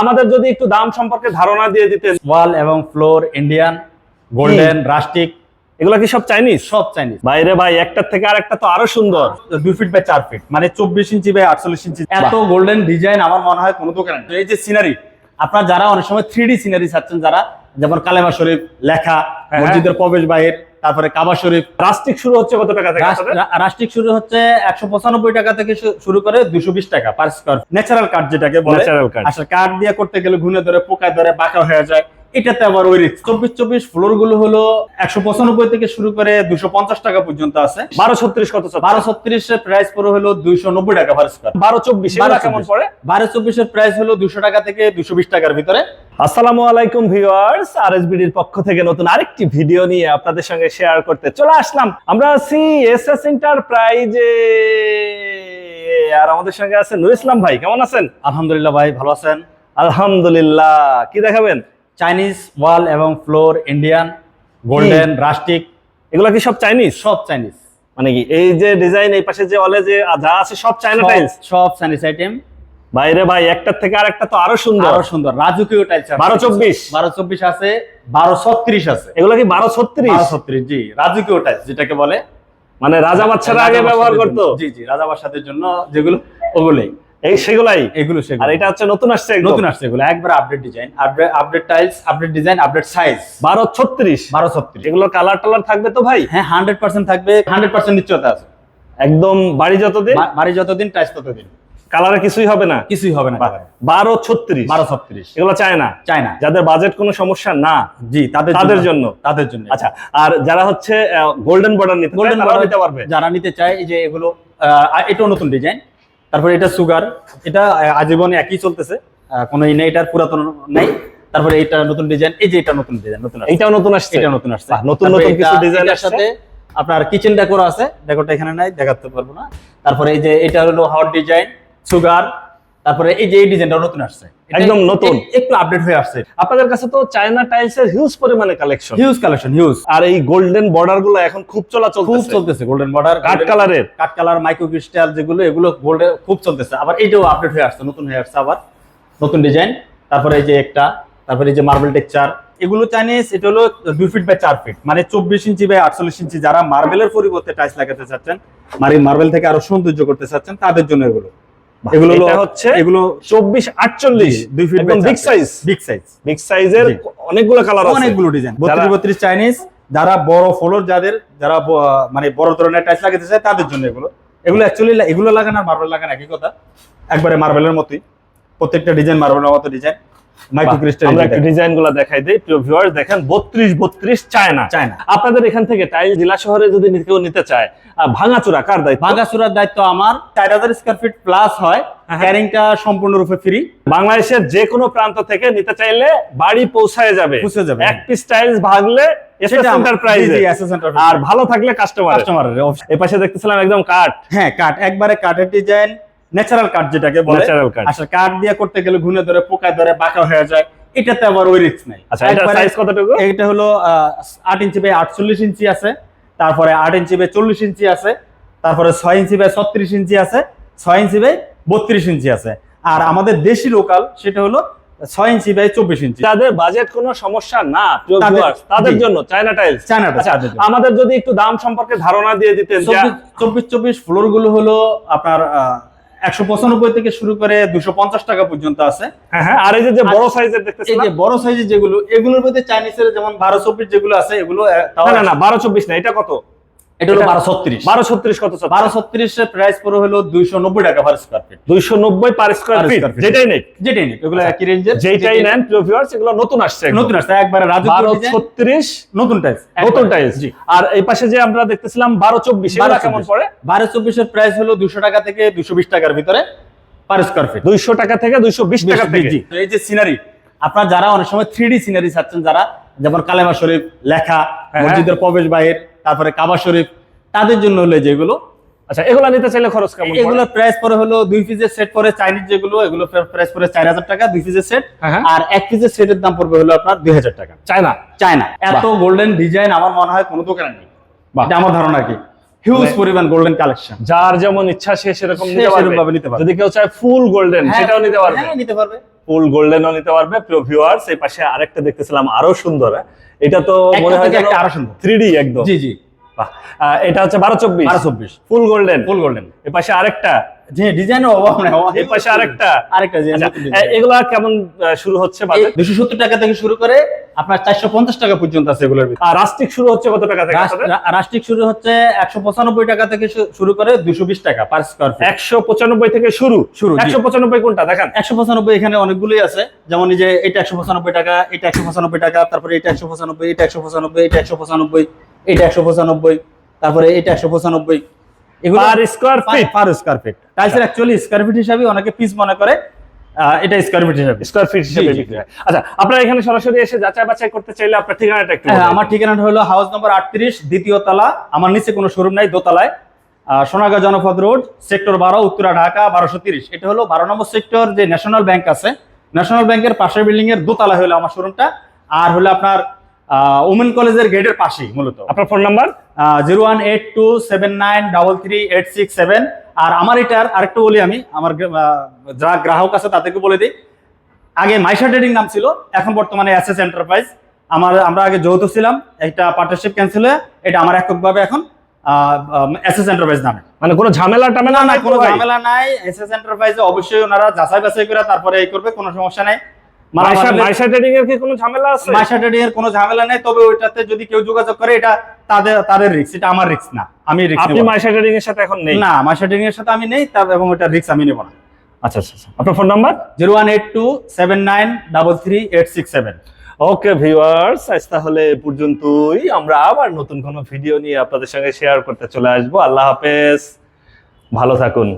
আমাদের যদি একটু দাম সম্পর্কে ধারণা দিয়ে দিতেন। ওয়াল এবং ফ্লোর ইন্ডিয়ান গোল্ডেন রাস্টিক। এগুলো কি সব চাইনিজ? সব চাইনিজ। বাইরে ভাই একটার থেকে আরেকটা তো আরও সুন্দর। দুই ফিট বাই চার ফিট মানে চব্বিশ ইঞ্চি বাই আটচল্লিশ ইঞ্চি। এত গোল্ডেন ডিজাইন আমার মনে হয় কোনো দোকানে। এই যে সিনারি আপনার যারা অনেক সময় থ্রি ডি সিনারি চাচ্ছেন যারা যেমন কালেমা শরীফ লেখা হ্যাঁ। মসজিদের প্রবেশ বাহির তারপরে কাবা শরীফ রাস্টিক শুরু হচ্ছে কত টাকা থেকে রাস্টিক শুরু হচ্ছে একশো পঁচানব্বই টাকা থেকে শুরু করে দুশো বিশ টাকা পার স্কোয়ার ন্যাচারাল কাঠ যেটাকে বলে। Natural আসলে কাঠ দিয়ে করতে গেলে ঘুনে ধরে পোকায় ধরে বাঁকা হয়ে যায়। এটাতে আবার ওই চব্বিশ চব্বিশ ফ্লোরগুলো হলো একশো পঁচানব্বই থেকে শুরু করে দুশো পঞ্চাশ টাকা পর্যন্ত আছে। বারো ছত্রিশ কত বারো ছত্রিশের প্রাইস পড়ে হলো দুইশো নব্বই টাকা পার বারো চব্বিশ কেমন পড়ে? বারো চব্বিশের প্রাইস হলো দুশো টাকা থেকে দুশো বিশ টাকার ভিতরে। আসসালামু আলাইকুম ভিউয়ার্স আরএসবিডির পক্ষ থেকে নতুন আরেকটি ভিডিও নিয়ে আপনাদের সঙ্গে শেয়ার করতে চলে আসলাম। আমরা আছি এসএস এন্টারপ্রাইজে আর আমাদের সঙ্গে আছেন নুর ইসলাম ভাই কেমন আছেন? আলহামদুলিল্লাহ ভাই ভালো আছেন? আলহামদুলিল্লাহ কি দেখাবেন? চাইনিজ ওয়াল এবং ফ্লোর ইন্ডিয়ান গোল্ডেন রাস্টিক এগুলো কি সব চাইনিজ সব চাইনিজ মানে কি এই যে ডিজাইন এই পাশে যে অলে যে যা আছে সব চাইনা টাইলস সব চাইনিজ আইটেম বাইরে ভাই একটার থেকে আরেকটা তো আরও সুন্দর। আরও সুন্দর। রাজকীয় টাইলস বারো চব্বিশ। বারো চব্বিশ আছে বারো ছত্রিশ আছে। এগুলো কি বারো ছত্রিশ? বারো ছত্রিশ জি। রাজকীয় টাইলস যেটাকে বলে। মানে রাজা বাচ্চারা আগে ব্যবহার করতো? জি জি। রাজা বাদশাদের জন্য যেগুলো ওগুলোই। এই সেগুলাই? এগুলো সেগুলো। আর এটা হচ্ছে নতুন আসছে নতুন আসছে এগুলো একবার update design update update tiles update design update size বারো ছত্রিশ। বারো ছত্রিশ। এগুলো কালার টালার থাকবে তো ভাই? হ্যাঁ হান্ড্রেড পার্সেন্ট থাকবে হান্ড্রেড পার্সেন্ট নিশ্চয়তা আছে। একদম বাড়ি যতদিন? বাড়ি যতদিন টাইলস ততদিন। কালারে কিছুই হবে না? কিছুই হবে না বারো ছত্রিশ। বারো ছত্রিশ। এগুলো চায় না? চায় না। যাদের বাজেট কোনো সমস্যা না জি তাদের তাদের জন্য। তাদের জন্য। আচ্ছা আর যারা হচ্ছে গোল্ডেন বর্ডার নিতে গোল্ডেন বর্ডার নিতে পারবে। যারা নিতে চায় এই যে এগুলো এটাও নতুন ডিজাইন তারপরে এটা সুগার এটা আজীবন একই চলতেছে। কোনো ই নেই এটার পুরাতন নেই। তারপরে এটা নতুন ডিজাইন এই যে এটা নতুন ডিজাইন নতুন আসছে। নতুন আসছে। এটা নতুন আসছে। নতুন নতুন কিছু এটা- ডিজাইন এর সাথে আপনার কিচেন ডেকোর আছে। ডেকোরটা এখানে নাই দেখাতে পারব না। তারপরে এই যে এটা হলো হট ডিজাইন সুগার তারপরে এই যে এই ডিজাইনটা নতুন আসছে। একদম নতুন। একটু আপডেট হয়ে আসছে। আপনাদের কাছে তো চায়না টাইলস এর হিউজ পরিমাণে কালেকশন হিউজ কালেকশন হিউজ আর এই গোল্ডেন বর্ডারগুলো এখন খুব চলা খুব চলতেছে। গোল্ডেন বর্ডার কাঠ কালারের কাঠ কালার মাইক্রো ক্রিস্টাল যেগুলো এগুলো গোল্ডে খুব চলতেছে। আবার এইটাও আপডেট হয়ে আসছে নতুন হয়ে আসছে আবার। নতুন ডিজাইন তারপরে এই যে একটা তারপরে এই যে মার্বেল টেক্সচার এগুলো চাইনিজ এটা হলো দুই ফিট বাই চার ফিট মানে চব্বিশ ইঞ্চি বাই আটচল্লিশ ইঞ্চি যারা মার্বেলের পরিবর্তে টাইলস লাগাতে চাচ্ছেন মানে মার্বেল থেকে আরও সৌন্দর্য করতে চাচ্ছেন তাদের জন্য এগুলো। এগুলো এটা হচ্ছে এগুলো চব্বিশ আটচল্লিশ দুই ফিট একদম big size big size big সাইজের অনেকগুলো কালার আছে। অনেকগুলো ডিজাইন যারা- বত্রিশ বত্রিশ চাইনিজ যারা বড় ফ্লোর যাদের যারা মানে বড় ধরনের টাইলস লাগাতে চায় তাদের জন্য এগুলো। এগুলো অ্যাকচুয়ালি এগুলো লাগানো আর মার্বেল লাগানো একই কথা। একবারে মার্বেলের মতোই। প্রত্যেকটা ডিজাইন মার্বেলের মতো ডিজাইন আমরা একটু ডিজাইন দেখাই দিই। প্রিয় ভিউয়ার্স দেখেন বত্রিশ বত্রিশ চায়না। চায়না। আপনাদের এখান থেকে টাইল জেলা শহরে যদি কেউ নিতে চায় আহ, কার দায়িত্ব? ভাঙ্গাচুরার দায়িত্ব আমার। চার হাজার ফিট প্লাস হয়। হ্যাঁ। ক্যারিংটা সম্পূর্ণরূপে ফ্রি বাংলাদেশের যে কোনো প্রান্ত থেকে নিতে চাইলে বাড়ি পৌঁছায় যাবে। পৌঁছে যাবে। এক পিস টাইলস ভাগলে আর ভালো থাকলে কাস্টমার কাস্টমারের এই পাশে দেখতেছিলাম একদম কাঠ। হ্যাঁ কাঠ। একবারে কাঠের ডিজাইন ন্যাচারাল কাঠ যেটাকে বলে ন্যাচারাল কাঠ আসলে কাঠ দিয়ে করতে গেলে ঘুনে ধরে পোকায় ধরে বাঁকা হয়ে যায় এটাতে আবার ওই রিস্ক নাই। আচ্ছা এটা সাইজ কতটুকু? এটা হলো আহ, আট ইঞ্চি বাই আটচল্লিশ ইঞ্চি আছে তারপরে আট ইঞ্চি বাই চল্লিশ ইঞ্চি আছে তারপরে ছয় ইঞ্চি বাই ছত্রিশ ইঞ্চি আছে ছয় ইঞ্চি বাই বত্রিশ ইঞ্চি আছে। আর আমাদের দেশি লোকাল সেটা হলো ছয় ইঞ্চি বাই চব্বিশ ইঞ্চি যাদের বাজেট কোনো সমস্যা না তাদের- viewers, তাদের। জন্য চায়না টাইলস চায়না আচ্ছা তাদের। আমাদের যদি একটু দাম সম্পর্কে ধারণা দিয়ে দিতেন চব্বিশ চব্বিশ ফ্লোরগুলো হলো আপনার একশো পঁচানব্বই থেকে শুরু করে দুশো পঞ্চাশ টাকা পর্যন্ত আছে। হ্যাঁ হ্যাঁ আর এই যে যে বড় সাইজের এই দেখতেছিলাম যে বড় সাইজের যেগুলো এগুলোর মধ্যে চাইনিজের যেমন বারো চব্বিশ যেগুলো আছে এগুলো না না বারো চব্বিশ না এটা কত? এটা হলো বারো ছত্রিশ। বারো ছত্রিশ কত বারো ছত্রিশের প্রাইস পুরো হলো দুইশো নব্বই টাকা পার স্কোয়ার ফিট দুইশো নব্বই পার স্কোয়ার ফিট যেটাই নেই। যেটাই নেই এগুলো একই রেঞ্জের যেটাই নেন ভিউয়ার্স এগুলো নতুন আসছে নতুন আসছে একবারে বারো ছত্রিশ। নতুন টাইলস নতুন টাইলস আর এই পাশে যে আমরা দেখতেছিলাম বারো চব্বিশ এগুলো কেমন 24 পড়ে? বারো চব্বিশের প্রাইস হলো দুশো টাকা থেকে দুশো বিশ টাকার ভিতরে পার স্কোয়ার ফিট দুইশো টাকা থেকে দুইশো বিশ টাকা থেকে। এই যে সিনারি আপনার যারা অনেক সময় থ্রি ডি সিনারি চাচ্ছেন যারা যেমন কালেমা শরীফ লেখা হ্যাঁ। মসজিদের প্রবেশ বাহির তারপরে কাবা শরীফ তাদের জন্য হলো যেগুলো। আচ্ছা এগুলো নিতে চাইলে খরচ কেমন পড়ে? এগুলোর প্রাইস পরে হলো দুই পিসের সেট পরে চাইনিজ যেগুলো এগুলো প্রাইস পরে চার হাজার টাকা দুই পিসের সেট হ্যাঁ, হ্যাঁ। আর এক পিসের সেটের দাম পড়বে হলো আপনার দুই হাজার টাকা। চায়না? চায়না। এত গোল্ডেন ডিজাইন আমার মনে হয় কোনো দোকানে নেই। আমার ধারণা কি। হিউজ মানে- পরিমাণ গোল্ডেন কালেকশন যার যেমন ইচ্ছা সে সেরকম নিতে পারবে। সেরকমভাবে নিতে পারবে। যদি কেউ চায় ফুল গোল্ডেন সেটাও নিতে পারবে। হ্যাঁ নিতে পারবে। ফুল গোল্ডেনও নিতে পারবে। প্রিয় ভিউয়ার্স এই পাশে আরেকটা দেখতেছিলাম আরও সুন্দর হ্যাঁ? এটা তো মনে হয় থেকে একটা আরও সুন্দর। থ্রি ডি একদম। জি জি। এটা হচ্ছে বারো চব্বিশ। বারো চব্বিশ। ফুল গোল্ডেন। ফুল গোল্ডেন। এ পাশে আরেকটা। যে ডিজাইনের অভাব নাই পাশে আরেকটা। আরেকটা আচ্ছা, এগুলা কেমন শুরু হচ্ছে দুশো সত্তর টাকা থেকে শুরু করে আপনার চারশো পঞ্চাশ টাকা পর্যন্ত আছে এগুলোর আর রাস্টিক শুরু হচ্ছে কত টাকা থেকে রাষ্ট্রিক শুরু হচ্ছে একশো পঁচানব্বই টাকা থেকে শুরু করে দুশো বিশ টাকা পার স্কোয়ার ফিট একশো পঁচানব্বই থেকে শুরু। শুরু, একশো পঁচানব্বই কোনটা? দেখেন। একশো পঁচানব্বই এখানে অনেকগুলোই আছে। যেমন এই যে এটা একশো পঁচানব্বই টাকা এটা একশো পঁচানব্বই টাকা তারপরে এটা একশো পঁচানব্বই এটা একশো পঁচানব্বই এটা একশো পঁচানব্বই। এটা একশো পঁচানব্বই তারপরে এটা একশো পঁচানব্বই। এগুলো per square feet per square feet টাইলসের অ্যাকচুয়ালি স্কোয়ার ফিট হিসাবে অনেকে পিস মনে করে আহ, এটা স্কোয়ার ফিট হিসাবে। স্কোয়ার ফিট হিসেবে জি, জি, বিক্রি হয়। আচ্ছা আপনারা এখানে সরাসরি এসে যাচাই বাছাই করতে চাইলে আপনার ঠিকানাটা একটু হ্যাঁ আমার ঠিকানাটা হলো হাউস নম্বর আটত্রিশ দ্বিতীয় তলা। আমার নিচে কোনো শোরুম নাই দোতলায়। আহ, সোনাগাঁ জনপদ রোড সেক্টর বারো উত্তরা ঢাকা বারোশো তিরিশ। এটা হলো বারো নম্বর সেক্টর যে ন্যাশনাল ব্যাংক আছে। ন্যাশনাল ব্যাংকের পাশের বিল্ডিং এর দোতলা হলো আমার শোরুমটা আর হলো আপনার উমেন কলেজের গেটের পাশেই মূলত। আপনার phone number? Zero one eight two seven nine double three eight six seven. আর আমার এটার আরেকটু বলি আমি আমার যারা গ্রাহক আছে তাদেরকে বলে দিই। আগে মাইশা ট্রেডিং নাম ছিল এখন বর্তমানে এসএস এন্টারপ্রাইজ। আমার আমরা আগে যৌথ ছিলাম একটা পার্টনারশিপ ক্যান্সেল হয়ে এটা আমার এককভাবে এখন এসএস এন্টারপ্রাইজ নামে। মানে কোনো ঝামেলা টামেলা নাই কোনো ঝামেলা নাই এসএস এন্টারপ্রাইজে অবশ্যই ওনারা যাচাই বাছাই করে তারপরে এই করবে কোনো সমস্যা নাই। মাইশা মাইশা ট্রেডিং এর কি কোনো ঝামেলা আছে? মাইশা ট্রেডিং এর কোনো ঝামেলা নেই তবে ওইটাতে যদি কেউ যোগাযোগ করে এটা তাদের তাদের রিস্ক এটা আমার রিস্ক না। আমি রিস্ক আপনি মাইশা ট্রেডিং এর সাথে এখন নেই? না মাইশা ট্রেডিং এর সাথে আমি নেই এবং ওটা রিস্ক আমি নেব না। আচ্ছা আচ্ছা আচ্ছা। আপনার phone number zero one eight two seven nine double three eight six seven. Okay viewers আজ তাহলে পর্যন্তই। আমরা আবার নতুন কোনো ভিডিও নিয়ে আপনাদের সঙ্গে শেয়ার করতে চলে আসব। আল্লাহ হাফেজ। ভালো থাকুন।